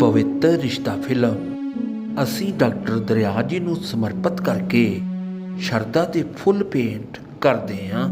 ਪਵਿੱਤਰ ਰਿਸ਼ਤਾ ਫਿਲਮ ਅਸੀਂ ਡਾਕਟਰ ਦਰਿਆ ਜੀ ਨੂੰ ਸਮਰਪਿਤ ਕਰਕੇ ਸ਼ਰਧਾ ਤੇ ਫੁੱਲ ਭੇਂਟ ਕਰਦੇ ਹਾਂ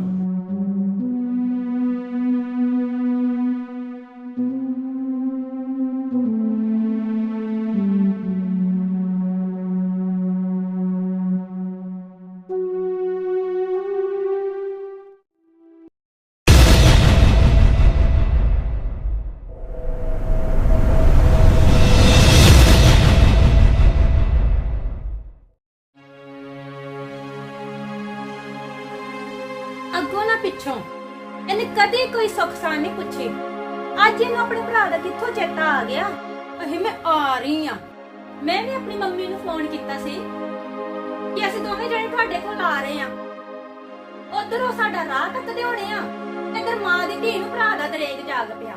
ਅੱਗੋਂ ਨਾ ਪਿੱਛੋਂ। ਇਹਨੇ ਕਦੇ ਕੋਈ ਸੁੱਖ ਸਾਂ ਨਹੀਂ ਪੁੱਛੀ। ਅੱਜ ਇਹਨੂੰ ਆਪਣੇ ਭਰਾ ਦਾ ਕਿੱਥੋਂ ਚੇਤਾ ਆ ਗਿਆ? ਅਹੇ ਮੈਂ ਆ ਰਹੀ ਆ। ਮੈਂ ਵੀ ਆਪਣੀ ਮੰਮੀ ਨੂੰ ਫੋਨ ਕੀਤਾ ਸੀ ਕਿ ਅਸੀਂ ਦੋਵੇਂ ਜਣੇ ਤੁਹਾਡੇ ਕੋਲ ਆ ਰਹੇ ਆ। ਉਧਰੋਂ ਸਾਡਾ ਰਾਹ ਕੱਟਦੇ ਹੋਣੇ ਆ। ਇੱਧਰ ਮਾਂ ਦੀ ਧੀ ਨੂੰ ਭਰਾ ਦਾ ਦਰੇਕ ਜਾਗ ਪਿਆ।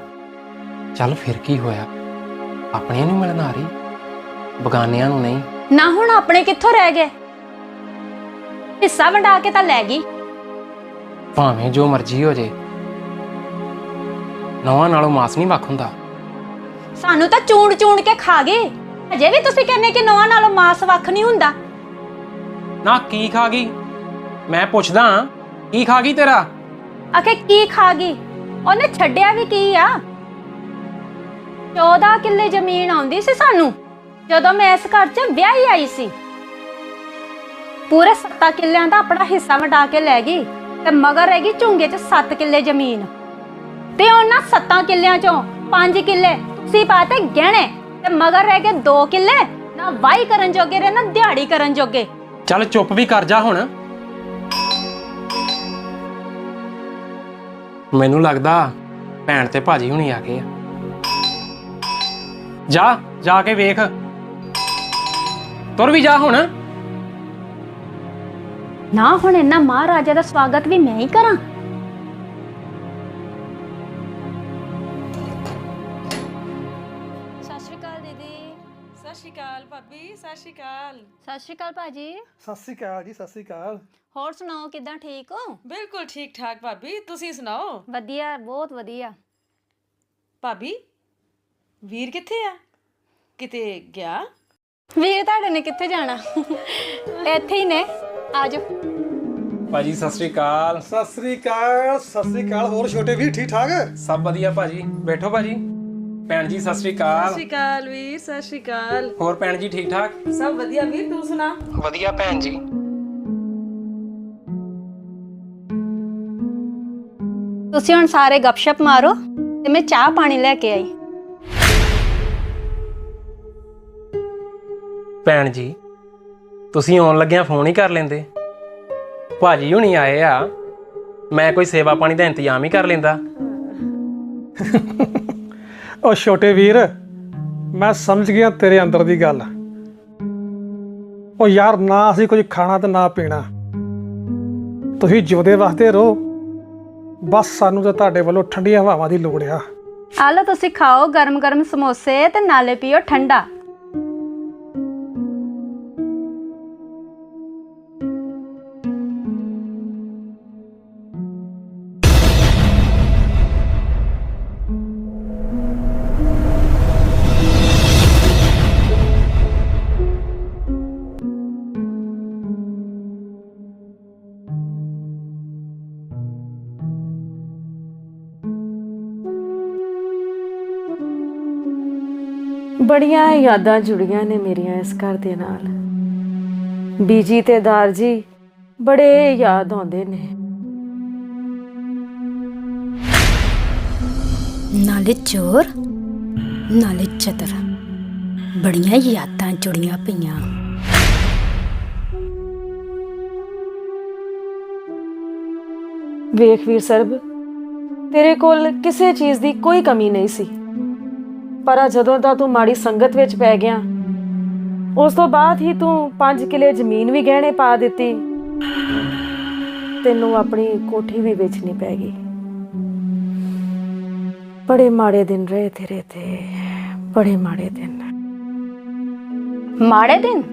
ਚੱਲ ਫਿਰ ਕੀ ਹੋਇਆ? ਆਪਣਿਆਂ ਨੂੰ ਮਿਲਣ ਆ ਰਹੀ? ਬਗਾਨਿਆਂ ਨੂੰ ਨਹੀਂ? ਨਾ ਹੁਣ ਆਪਣੇ ਕਿੱਥੋਂ ਰਹਿ ਗਏ? ਹਿੱਸਾ ਵੰਡਾ ਕੇ ਤਾਂ ਲੈ ਗਈ। ਭਾਵੇਂ ਜੋ ਮਰਜ਼ੀ ਹੋ ਜੇ। ਨਵਾਂ ਨਾਲੋਂ ਮਾਸ ਨਹੀਂ ਵੱਖ ਹੁੰਦਾ। ਸਾਨੂੰ ਤਾਂ ਚੂਣ ਚੂਣ ਕੇ ਖਾ ਗਏ। ਅਜੇ ਵੀ ਤੁਸੀਂ ਕਹਿੰਦੇ ਕਿ ਨਵਾਂ ਨਾਲੋਂ ਮਾਸ ਵੱਖ ਨਹੀਂ ਹੁੰਦਾ। ਨਾ ਕੀ ਖਾ ਗਈ? ਮੈਂ ਪੁੱਛਦਾ ਕੀ ਖਾ ਗਈ ਤੇਰਾ? ਆਖੇ ਕੀ ਖਾ ਗਈ? ਉਹਨੇ ਛੱਡਿਆ ਵੀ ਕੀ ਆ? 14 ਕਿੱਲੇ ਜ਼ਮੀਨ ਆਉਂਦੀ ਸੀ ਸਾਨੂੰ ਜਦੋਂ ਮੈਂ ਇਸ ਘਰ 'ਚ ਵਿਆਹੀ ਆਈ ਸੀ। ਪੂਰੇ 7 ਕਿੱਲਿਆਂ ਦਾ ਆਪਣਾ ਹਿੱਸਾ ਵਟਾ ਕੇ ਲੈ ਗਈ। ਤੇ ਮਗਰ ਰਹਿ ਗਈ ਝੁੰਗੇ 'ਚ 7 ਕਿੱਲੇ ਜ਼ਮੀਨ। ਤੇ ਉਹਨਾਂ 7 ਕਿੱਲਿਆਂ 'ਚੋਂ 5 ਕਿੱਲੇ ਤੁਸੀਂ ਪਾਤੇ ਗਹਿਣੇ ਤੇ ਮਗਰ ਰਹਿ ਗਏ 2 ਕਿੱਲੇ, ਨਾ ਵਾਈ ਕਰਨ ਜੋਗੇ ਰੇ ਨਾ ਦਿਹਾੜੀ ਕਰਨ ਜੋਗੇ। ਚੱਲ ਚੁੱਪ ਵੀ ਕਰ ਜਾ ਹੁਣ। ਮੈਨੂੰ ਲੱਗਦਾ ਭੈਣ ਤੇ ਭਾਜੀ ਹੁਣੀ ਆ ਗਏ ਆ। ਜਾ ਜਾ ਕੇ ਵੇਖ। ਤੁਰ ਵੀ ਜਾ ਹੁਣ। ਨਾ ਹੁਣ ਇਹਨਾਂ ਮਹਾਰਾਜਾ ਦਾ ਸਵਾਗਤ ਵੀ ਮੈਂ ਹੀ ਕਰਾਂ। ਸਤਿ ਸ਼੍ਰੀ ਅਕਾਲ ਦੀਦੀ। ਸਤਿ ਸ਼੍ਰੀ ਅਕਾਲ ਭਾਬੀ ਸਤਿ ਸ਼੍ਰੀ ਅਕਾਲ। ਸਤਿ ਸ਼੍ਰੀ ਅਕਾਲ ਭਾਜੀ। ਸਤਿ ਸ੍ਰੀ ਅਕਾਲ ਜੀ ਸਤਿ ਸ੍ਰੀ ਅਕਾਲ। ਹੋਰ ਸੁਣਾਓ ਕਿਦਾਂ ਠੀਕ ਹੋ? ਬਿਲਕੁਲ ਠੀਕ ਠਾਕ ਭਾਬੀ ਤੁਸੀਂ ਸੁਣਾਓ? ਵਧੀਆ ਬਹੁਤ ਵਧੀਆ। ਭਾਬੀ ਵੀਰ ਕਿੱਥੇ ਆ? ਕਿਤੇ ਗਿਆ? ਵੀਰ ਤੁਹਾਡੇ ਨੇ ਕਿੱਥੇ ਜਾਣਾ? ਇੱਥੇ ਹੀ ਨੇ। ਆਜੋ ਭਾਜੀ ਸਤਿ ਸ੍ਰੀ ਅਕਾਲ। ਸਤਿ ਸ੍ਰੀ ਅਕਾਲ ਸਤਿ ਸ੍ਰੀ ਅਕਾਲ। ਹੋਰ ਛੋਟੇ ਵੀਰ ਠੀਕ ਠਾਕ? ਸਭ ਵਧੀਆ ਭਾਜੀ। ਬੈਠੋ ਭਾਜੀ। ਭੈਣ ਜੀ ਸਤਿ ਸ੍ਰੀ ਸਤਿ ਅਕਾਲ ਸ਼੍ਰੀ ਅਕਾਲ ਵੀਰ ਸਤਿ ਸ਼੍ਰੀ ਅਕਾਲ। ਹੋਰ ਭੈਣ ਜੀ ਠੀਕ ਠਾਕ? ਸਭ ਵਧੀਆ ਵੀਰ ਤੂੰ ਸੁਣਾ? ਵਧੀਆ ਭੈਣ ਜੀ। ਤੁਸੀਂ ਹੁਣ ਸਾਰੇ ਗੱਪਸ਼ਪ ਮਾਰੋ ਤੇ ਮੈਂ ਚਾਹ ਪਾਣੀ ਲੈ ਕੇ ਆਈ। ਭੈਣ ਜੀ ਤੁਸੀਂ ਆਉਣ ਲੱਗਿਆਂ ਫੋਨ ਹੀ ਕਰ ਲੈਂਦੇ। ਭਾਜੀ ਹੁਣੀ ਆਏ ਆ। ਮੈਂ ਕੋਈ ਸੇਵਾ ਪਾਣੀ ਦਾ ਇੰਤਜ਼ਾਮ ਹੀ ਕਰ ਲੈਂਦਾ। ਉਹ ਛੋਟੇ ਵੀਰ ਮੈਂ ਸਮਝ ਗਿਆ ਤੇਰੇ ਅੰਦਰ ਦੀ ਗੱਲ। ਉਹ ਯਾਰ ਨਾ ਅਸੀਂ ਕੁਝ ਖਾਣਾ ਤੇ ਨਾ ਪੀਣਾ। ਤੁਸੀਂ ਜਿਉਦੇ ਵਾਸਤੇ ਰਹੋ। ਬਸ ਸਾਨੂੰ ਤਾਂ ਤੁਹਾਡੇ ਵੱਲੋਂ ਠੰਡੀਆਂ ਹਵਾਵਾਂ ਦੀ ਲੋੜ ਆ। ਆ ਲਓ ਤੁਸੀਂ ਖਾਓ ਗਰਮ ਗਰਮ ਸਮੋਸੇ ਤੇ ਨਾਲੇ ਪੀਓ ਠੰਡਾ। ਬੜੀਆਂ ਯਾਦਾਂ ਜੁੜੀਆਂ ਨੇ ਮੇਰੀਆਂ ਇਸ ਘਰ ਦੇ ਨਾਲ। ਬੀਜੀ ਤੇ ਦਾਰ ਜੀ ਬੜੇ ਯਾਦ ਆਉਂਦੇ ਨੇ। ਨਾਲੇ ਚੋਰ ਨਾਲੇ ਚਤਰ ਬੜੀਆਂ ਯਾਦਾਂ ਜੁੜੀਆਂ ਪਈਆਂ। ਵੇਖ ਵੀਰ ਸਰਬ ਤੇਰੇ ਕੋਲ ਕਿਸੇ ਚੀਜ਼ ਦੀ ਕੋਈ ਕਮੀ ਨਹੀਂ ਸੀ। ਪਰ ਆ ਜਦੋਂ ਦਾ ਤੂੰ ਮਾੜੀ ਸੰਗਤ ਵਿੱਚ ਪੈ ਗਿਆ, ਉਸ ਤੋਂ ਬਾਅਦ ਹੀ ਤੂੰ 5 ਕਿਲੇ ਜ਼ਮੀਨ ਵੀ ਗਹਿਣੇ ਪਾ ਦਿੱਤੀ। ਤੈਨੂੰ ਆਪਣੀ ਕੋਠੀ ਵੀ ਵੇਚਣੀ ਪੈ ਗਈ। ਬੜੇ ਮਾੜੇ ਦਿਨ ਰਹੇ ਤੇਰੇ ਤੇ। ਬੜੇ ਮਾੜੇ ਦਿਨ। ਮਾੜੇ ਦਿਨ?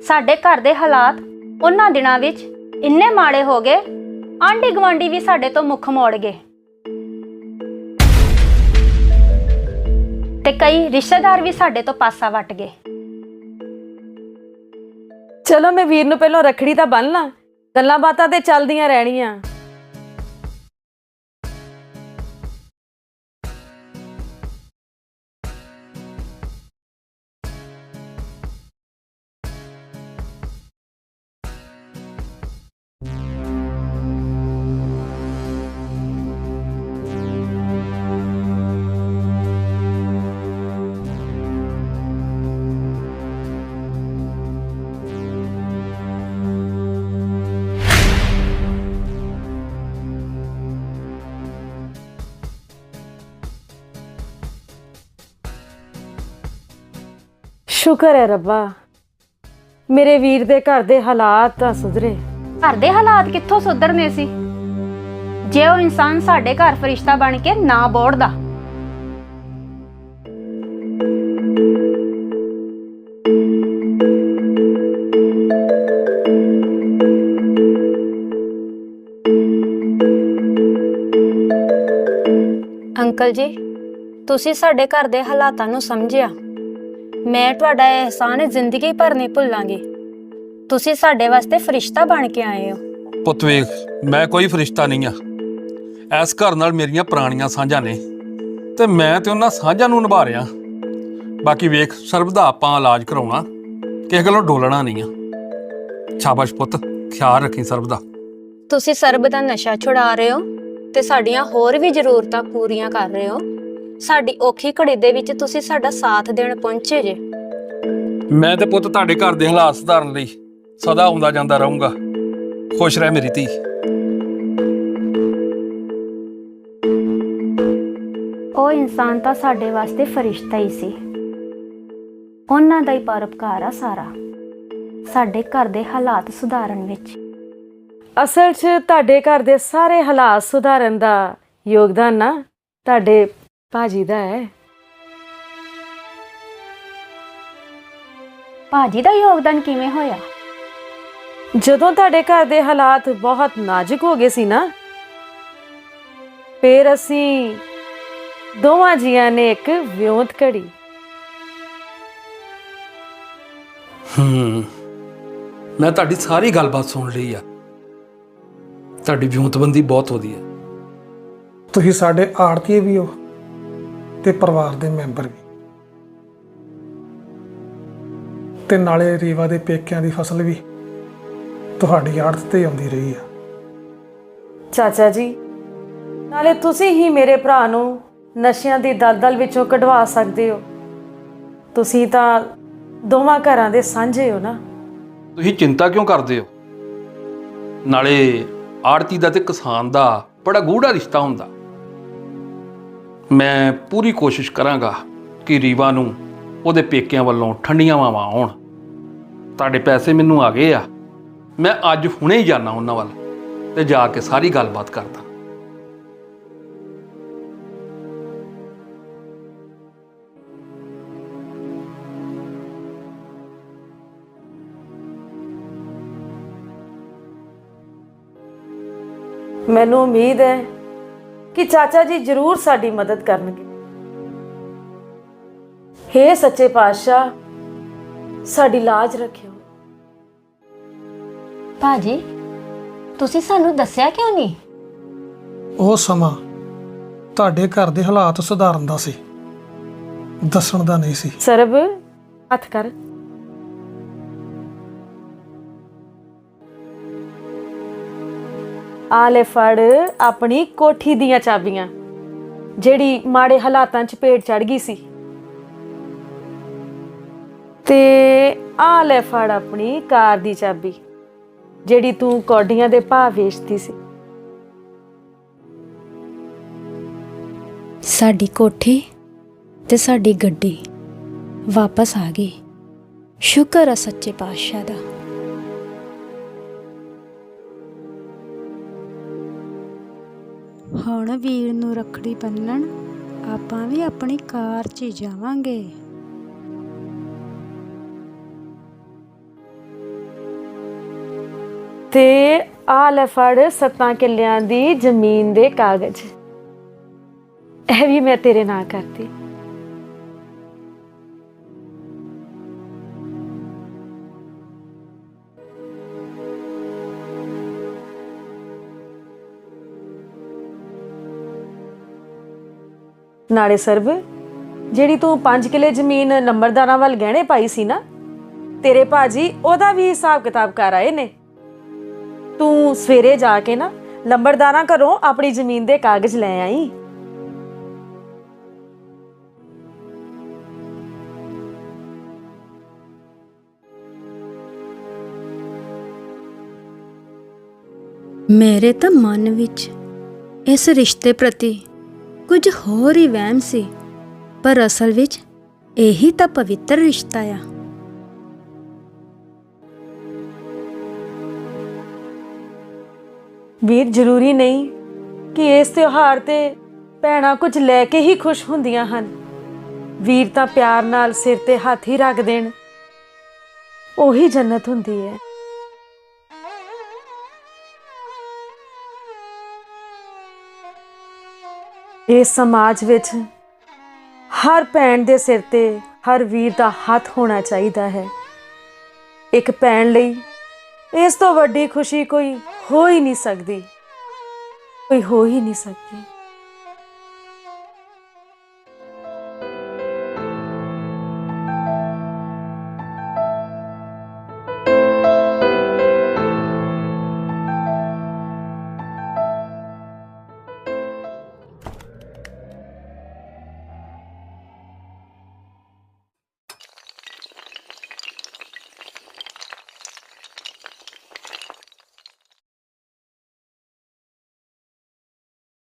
ਸਾਡੇ ਘਰ ਦੇ ਹਾਲਾਤ ਉਹਨਾਂ ਦਿਨਾਂ ਵਿੱਚ ਇੰਨੇ ਮਾੜੇ ਹੋ ਗਏ ਆਂਢੀ ਗਵਾਂਢੀ ਵੀ ਸਾਡੇ ਤੋਂ ਮੁੱਖ ਮੋੜ ਗਏ। ਤੇ ਕਈ ਰਿਸ਼ਤੇਦਾਰ ਵੀ ਸਾਡੇ ਤੋਂ ਪਾਸਾ ਵੱਟ ਗਏ। ਚਲੋ ਮੈਂ ਵੀਰ ਨੂੰ ਪਹਿਲਾਂ ਰੱਖੜੀ ਤਾਂ ਬੰਨ ਲਾਂ। ਗੱਲਾਂ ਬਾਤਾਂ ਤੇ ਚੱਲਦੀਆਂ ਰਹਿਣੀਆਂ। ਸ਼ੁਕਰ ਹੈ ਰੱਬਾ। ਮੇਰੇ ਵੀਰ ਦੇ ਘਰ ਦੇ ਹਾਲਾਤ ਤਾਂ ਸੁਧਰੇ। ਘਰ ਦੇ ਹਾਲਾਤ ਕਿੱਥੋਂ ਸੁਧਰਨੇ ਸੀ? ਜੇ ਉਹ ਇਨਸਾਨ ਸਾਡੇ ਘਰ ਫਰਿਸ਼ਤਾ ਬਣ ਕੇ ਨਾ ਬੋੜਦਾ। ਅੰਕਲ ਜੀ ਤੁਸੀਂ ਸਾਡੇ ਘਰ ਦੇ ਹਾਲਾਤਾਂ ਨੂੰ ਸਮਝਿਆ? ਮੈਂ ਤੁਹਾਡਾ ਅਹਿਸਾਨ ਜ਼ਿੰਦਗੀ ਭਰ ਨਹੀਂ ਭੁੱਲਾਂਗੀ। ਤੁਸੀਂ ਸਾਡੇ ਵਾਸਤੇ ਫਰਿਸ਼ਤਾ ਬਣ ਕੇ ਆਏ ਹੋ। ਪੁੱਤ ਵੇਖ ਮੈਂ ਕੋਈ ਫਰਿਸ਼ਤਾ ਨਹੀਂ ਆ। ਇਸ ਘਰ ਨਾਲ ਮੇਰੀਆਂ ਪੁਰਾਣੀਆਂ ਸਾਂਝਾਂ ਨੇ ਤੇ ਮੈਂ ਤੇ ਉਹਨਾਂ ਸਾਂਝਾਂ ਨੂੰ ਨਿਭਾ ਰਿਹਾ। ਬਾਕੀ ਵੇਖ ਸਰਬ ਦਾ ਆਪਾਂ ਇਲਾਜ ਕਰਾਉਣਾ ਕਿਸੇ ਗੱਲੋਂ ਡੋਲਣਾ ਨਹੀਂ ਆ। ਸ਼ਾਬਾਸ਼ ਪੁੱਤ ਖਿਆਲ ਰੱਖੀ ਸਰਬ ਦਾ। ਤੁਸੀਂ ਸਰਬ ਦਾ ਨਸ਼ਾ ਛੁਡਾ ਰਹੇ ਹੋ ਤੇ ਸਾਡੀਆਂ ਹੋਰ ਵੀ ਜ਼ਰੂਰਤਾਂ ਪੂਰੀਆਂ ਕਰ ਰਹੇ ਹੋ। ਸਾਡੀ ਔਖੀ ਘੜੀ ਦੇ ਵਿੱਚ ਤੁਸੀਂ ਸਾਡਾ ਸਾਥ ਦੇਣ ਪਹੁੰਚੇ ਜੇ। ਮੈਂ ਤੇ ਪੁੱਤ ਤੁਹਾਡੇ ਘਰ ਦੇ ਹਾਲਾਤ ਸੁਧਾਰਨ ਲਈ ਸਦਾ ਆਉਂਦਾ ਜਾਂਦਾ ਰਹੂੰਗਾ। ਖੁਸ਼ ਰਹਿ ਮੇਰੀ ਧੀ। ਉਹ ਇਨਸਾਨ ਤਾਂ ਸਾਡੇ ਵਾਸਤੇ ਫਰਿਸ਼ਤਾ ਹੀ ਸੀ। ਉਹਨਾਂ ਦਾ ਹੀ ਪਰਉਪਕਾਰ ਆ ਸਾਰਾ। ਸਾਡੇ ਘਰ ਦੇ ਹਾਲਾਤ ਸੁਧਾਰਨ ਵਿੱਚ। ਅਸਲ 'ਚ ਤੁਹਾਡੇ ਘਰ ਦੇ ਸਾਰੇ ਹਾਲਾਤ ਸੁਧਾਰਨ ਦਾ ਯੋਗਦਾਨ ਨਾ ਤੁਹਾਡੇ ਭਾਜੀ ਦਾ ਹੈ। ਭਾਜੀ ਦਾ ਯੋਗਦਾਨ ਕਿਵੇਂ ਹੋਇਆ? ਜਦੋਂ ਤੁਹਾਡੇ ਘਰ ਦੇ ਹਾਲਾਤ ਬਹੁਤ ਨਾਜ਼ੁਕ ਹੋ ਗਏ ਸੀ ਨਾ ਫੇਰ ਅਸੀਂ ਦੋਵਾਂ ਜੀਆਂ ਨੇ ਇੱਕ ਵਿਉਂਤ ਘੜੀ। ਹੂੰ ਮੈਂ ਤੁਹਾਡੀ ਸਾਰੀ ਗੱਲਬਾਤ ਸੁਣ ਲਈ ਆ। ਤੁਹਾਡੀ ਵਿਉਂਤਬੰਦੀ ਬਹੁਤ ਵਧੀਆ ਤੁਸੀਂ ਸਾਡੇ ਆੜਤੀਏ ਵੀ ਹੋ। ਤੇ ਪਰਿਵਾਰ ਦੇ ਮੈਂਬਰ ਵੀ। ਤੇ ਨਾਲੇ ਰੀਵਾ ਦੇ ਪੇਕਿਆਂ ਦੀ ਫਸਲ ਵੀ ਤੁਹਾਡੀ ਆੜਤ ਤੇ ਆਉਂਦੀ ਰਹੀ ਆ। ਚਾਚਾ ਜੀ ਨਾਲੇ ਤੁਸੀਂ ਹੀ ਮੇਰੇ ਭਰਾ ਨੂੰ ਨਸ਼ਿਆਂ ਦੀ ਦਲਦਲ ਵਿੱਚੋਂ ਕਢਵਾ ਸਕਦੇ ਹੋ। ਤੁਸੀਂ ਤਾਂ ਦੋਵਾਂ ਘਰਾਂ ਦੇ ਸਾਂਝੇ ਹੋ ਨਾ। ਤੁਸੀਂ ਚਿੰਤਾ ਕਿਉਂ ਕਰਦੇ ਹੋ? ਨਾਲੇ ਆੜਤੀ ਦਾ ਤੇ ਕਿਸਾਨ ਦਾ ਬੜਾ ਗੂੜਾ ਰਿਸ਼ਤਾ ਹੁੰਦਾ। ਮੈਂ ਪੂਰੀ ਕੋਸ਼ਿਸ਼ ਕਰਾਂਗਾ ਕਿ ਰੀਵਾ ਨੂੰ ਉਹਦੇ ਪੇਕਿਆਂ ਵੱਲੋਂ ਠੰਡੀਆਂ ਹਵਾਵਾਂ ਆਉਣ। ਤੁਹਾਡੇ ਪੈਸੇ ਮੈਨੂੰ ਆ ਗਏ ਆ। ਮੈਂ ਅੱਜ ਹੁਣੇ ਹੀ ਜਾਣਾ ਉਹਨਾਂ ਵੱਲ ਤੇ ਜਾ ਕੇ ਸਾਰੀ ਗੱਲਬਾਤ ਕਰਦਾ। ਮੈਨੂੰ ਉਮੀਦ ਹੈ ਕਿ ਚਾਚਾ ਜੀ ਜ਼ਰੂਰ ਸਾਡੀ ਮਦਦ ਕਰਨਗੇ। ਹੇ ਸੱਚੇ ਪਾਤਸ਼ਾਹ ਸਾਡੀ ਲਾਜ ਰੱਖਿਓ। ਭਾਜੀ ਤੁਸੀਂ ਸਾਨੂੰ ਦੱਸਿਆ ਕਿਉਂ ਨਹੀਂ? ਉਹ ਸਮਾਂ ਤੁਹਾਡੇ ਘਰ ਦੇ ਹਾਲਾਤ ਸੁਧਾਰਨ ਦਾ ਸੀ। ਦੱਸਣ ਦਾ ਨਹੀਂ ਸੀ। ਸਰਬ ਹੱਥ ਕਰ। ਆ ਲੈ ਫੜ ਆਪਣੀ ਕੋਠੀ ਦੀਆਂ ਚਾਬੀਆਂ, ਜਿਹੜੀ ਮਾੜੇ ਹਾਲਾਤਾਂ 'ਚ ਪੇਟ ਚੜ ਗਈ ਸੀ। ਤੇ ਆ ਲੈ ਫੜ ਆਪਣੀ ਕਾਰ ਦੀ ਚਾਬੀ, ਜਿਹੜੀ ਤੂੰ ਕੌਡੀਆਂ ਦੇ ਭਾਅ ਵੇਚਦੀ ਸੀ। ਸਾਡੀ ਕੋਠੀ ਤੇ ਸਾਡੀ ਗੱਡੀ ਵਾਪਸ ਆ ਗਈ। ਸ਼ੁਕਰ ਆ ਸੱਚੇ ਪਾਤਸ਼ਾਹ ਦਾ। ਹੁਣ ਵੀਰ ਨੂੰ ਰੱਖੜੀ ਬੰਨਣ ਆਪਾਂ ਵੀ ਆਪਣੀ ਕਾਰ 'ਚ ਜਾਵਾਂਗੇ। ਤੇ ਆ ਲੈ ਫੜ ਸੱਤਾਂ ਕਿੱਲਿਆਂ ਦੀ ਜ਼ਮੀਨ ਦੇ ਕਾਗਜ਼। ਇਹ ਵੀ ਮੈਂ ਤੇਰੇ ਨਾਂ ਕਰਤੀ। ਨਾਲੇ ਸਰਬ ਜਿਹੜੀ ਤੂੰ 5 ਕਿਲੇ ਜ਼ਮੀਨ ਨੰਬਰਦਾਰਾਂ ਵੱਲ ਗਹਿਣੇ ਪਾਈ ਸੀ ਨਾ, ਤੇਰੇ ਭਾਜੀ ਉਹਦਾ ਵੀ ਹਿਸਾਬ ਕਿਤਾਬ ਕਰ ਆਏ ਨੇ। ਤੂੰ ਸਵੇਰੇ ਜਾ ਕੇ ਨਾ ਲੰਬੜਦਾਰਾਂ ਘਰੋਂ ਆਪਣੀ ਜ਼ਮੀਨ ਦੇ ਕਾਗਜ਼ ਲੈ ਆਈ। ਮੇਰੇ ਤਾਂ ਮਨ ਵਿੱਚ ਇਸ ਰਿਸ਼ਤੇ ਪ੍ਰਤੀ ਕੁਝ ਹੋਰ ਹੀ ਵਹਿਮ ਸੀ, ਪਰ ਅਸਲ ਵਿੱਚ ਇਹੀ ਤਾਂ ਪਵਿੱਤਰ ਰਿਸ਼ਤਾ ਆ। ਵੀਰ, ਜ਼ਰੂਰੀ ਨਹੀਂ ਕਿ ਇਸ ਤਿਉਹਾਰ ਤੇ ਭੈਣਾਂ ਕੁਝ ਲੈ ਕੇ ਹੀ ਖੁਸ਼ ਹੁੰਦੀਆਂ ਹਨ। ਵੀਰ ਤਾਂ ਪਿਆਰ ਨਾਲ ਸਿਰ ਤੇ ਹੱਥ ਹੀ ਰੱਖ ਦੇਣ, ਉਹੀ ਜੰਨਤ ਹੁੰਦੀ ਹੈ। ਇਸ ਸਮਾਜ ਵਿੱਚ ਹਰ ਭੈਣ ਦੇ ਸਿਰ ਤੇ, ਹਰ ਵੀਰ ਦਾ ਹੱਥ ਹੋਣਾ ਚਾਹੀਦਾ ਹੈ। ਇੱਕ ਭੈਣ ਲਈ ਇਸ ਤੋਂ ਵੱਡੀ ਖੁਸ਼ੀ ਕੋਈ ਹੋ ਹੀ ਨਹੀਂ ਸਕਦੀ। ਕੋਈ ਹੋ ਹੀ ਨਹੀਂ ਸਕਦੀ।